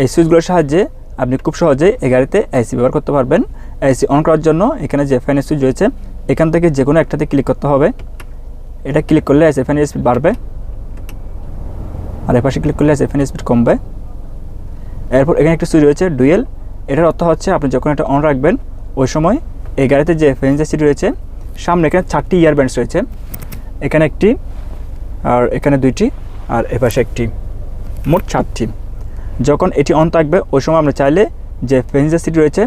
এই সুইচগুলোর সাহায্যে আপনি খুব সহজেই এই গাড়িতে এসি ব্যবহার করতে পারবেন। এসি অন করার জন্য এখানে যে ফ্যানের সুইচ রয়েছে, এখান থেকে যে কোনো একটাতে ক্লিক করতে হবে। এটা ক্লিক করলে এসি ফ্যানের স্পিড বাড়বে। আর এপাশে ক্লিক করলে এসি ফ্যানের স্পিড কমবে। এরপর এখানে একটি সুইচ রয়েছে ডুয়েল এটার অর্থ হচ্ছে আপনি যখন এটা অন রাখবেন, ওই সময় এই গাড়িতে যে ফ্যান সিট রয়েছে, সামনে এখানে চারটি ইয়ার ব্যান্ডস রয়েছে। এখানে একটি আর এখানে দুইটি, আর এপাশে একটি, মোট চারটি। যখন এটি অন থাকবে, ওই সময় আমরা চাইলে যে ফেন্সের সিট রয়েছে,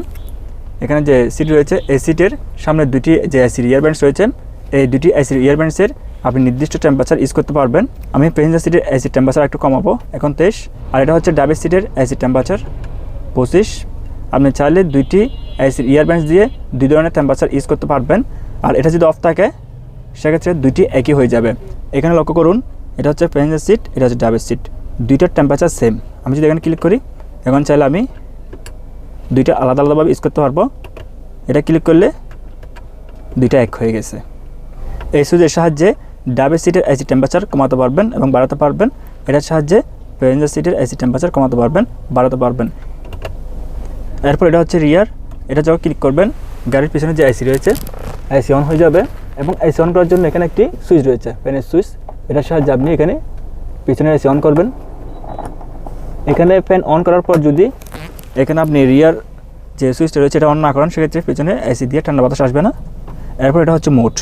এখানে যে সিট রয়েছে, এই সিটের সামনে দুটি যে এসির ইয়ারব্যান্ডস রয়েছে, এই দুটি এসির ইয়ারব্যান্ডসের আপনি নির্দিষ্ট টেম্পারেচার ইউজ করতে পারবেন। আমি প্যাসেঞ্জার সিটের এসির টেম্পারেচার একটু কমাবো, এখন তেইশ, আর এটা হচ্ছে ডাবের সিটের এসির টেম্পারেচার পঁচিশ। আপনি চাইলে দুইটি এসির ইয়ারব্যান্ডস দিয়ে দুই ধরনের টেম্পারেচার ইউজ করতে পারবেন, আর এটা যদি অফ থাকে, সেক্ষেত্রে দুইটি একই হয়ে যাবে। এখানে লক্ষ্য করুন, এটা হচ্ছে প্যাসেঞ্জার সিট এটা হচ্ছে ডাবের সিট দুইটার টেম্পারেচার সেম আমি যদি এখানে ক্লিক করি, এখন চাইলে আমি দুইটা আলাদা আলাদাভাবে ইউজ করতে পারব। এটা ক্লিক করলে দুইটা এক হয়ে গেছে। এই সুইচের সাহায্যে ডাবের সিটের এসি টেম্পারেচার কমাতে পারবেন এবং বাড়াতে পারবেন। এটার সাহায্যে প্যাসেঞ্জার সিটের এসি টেম্পারেচার কমাতে পারবেন, বাড়াতে পারবেন। এরপর এটা হচ্ছে রিয়ার এটা যখন ক্লিক করবেন, গাড়ির পিছনে যে এসি রয়েছে এসি অন হয়ে যাবে এবং এসি অন করার জন্য এখানে একটি সুইচ রয়েছে ফ্যানের সুইচ এটার সাহায্যে আপনি এখানে পিছনে এসি অন করবেন। এখানে ফ্যান অন করার পর যদি এখানে আপনি রিয়ার যে সুইচটা রয়েছে এটা অন না করেন, সেক্ষেত্রে পেছনে এসি দিয়ে ঠান্ডা বাতাস আসবে না। এরপর এটা হচ্ছে মোট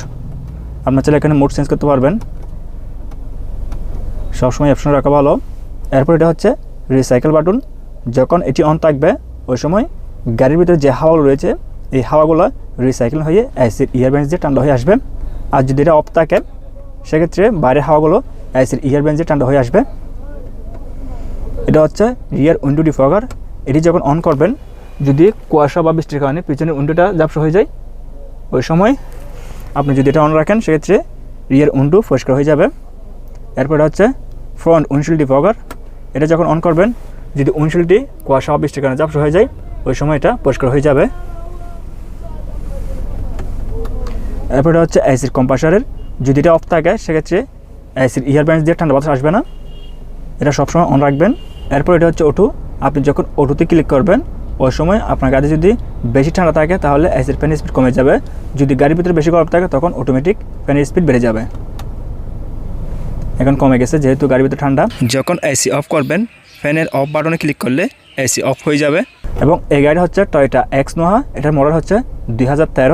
আপনার চাইলে এখানে মোড চেঞ্জ করতে পারবেন। সবসময় অপশন রাখা ভালো। এরপর এটা হচ্ছে রিসাইকেল বাটন যখন এটি অন থাকবে, ওই সময় গাড়ির ভিতরে যে হাওয়াগুলো রয়েছে, এই হাওয়াগুলো রিসাইকেল হয়ে অ্যাসিড ইয়ারব্যান্স দিয়ে ঠান্ডা হয়ে আসবে। আর যদি এটা অফ থাকে, সেক্ষেত্রে বাইরের হাওয়াগুলো অ্যাসিড ইয়ারব্যান্স দিয়ে ঠান্ডা হয়ে আসবে। এটা হচ্ছে রিয়ার উইন্ডো ডিফগার এটি যখন অন করবেন, যদি কুয়াশা বা বৃষ্টির কারণে পিছনের উইন্ডোটা ঝাপসা হয়ে যায়, ওই সময় আপনি যদি এটা অন রাখেন, সেক্ষেত্রে রিয়ার উইন্ডো পরিষ্কার হয়ে যাবে। এরপর হচ্ছে ফ্রন্ট উইন্ডশিল্ড ডিফগার এটা যখন অন করবেন, যদি উইন্ডশিল্ডটি কুয়াশা বা বৃষ্টির কারণে ঝাপসা হয়ে যায়, ওই সময় এটা পরিষ্কার হয়ে যাবে। এরপর হচ্ছে অ্যাসিড কম্পাসারের যদি এটা অফ থাকে, সেক্ষেত্রে অ্যাসিড ইয়ারব্যান্স দিয়ে ঠান্ডা বাতাস আসবে না। এটা সবসময় অন রাখবেন। এরপর এটা হচ্ছে ওটু আপনি যখন ওটুতে ক্লিক করবেন ওই সময় আপনার গাড়ি যদি বেশি ঠান্ডা থাকে তাহলে এসির ফ্যানের স্পিড কমে যাবে। যদি গাড়ির ভিতরে বেশি গরম থাকে তখন অটোমেটিক ফ্যানের স্পিড বেড়ে যাবে। এখন কমে গেছে যেহেতু গাড়ির ভিতরে ঠান্ডা। যখন এসি অফ করবেন ফ্যানের অফ বাটনে ক্লিক করলে এসি অফ হয়ে যাবে। এবং এই গাড়ি হচ্ছে টয়টা এক্স নোহা এটার মডেল হচ্ছে দুই হাজার তেরো।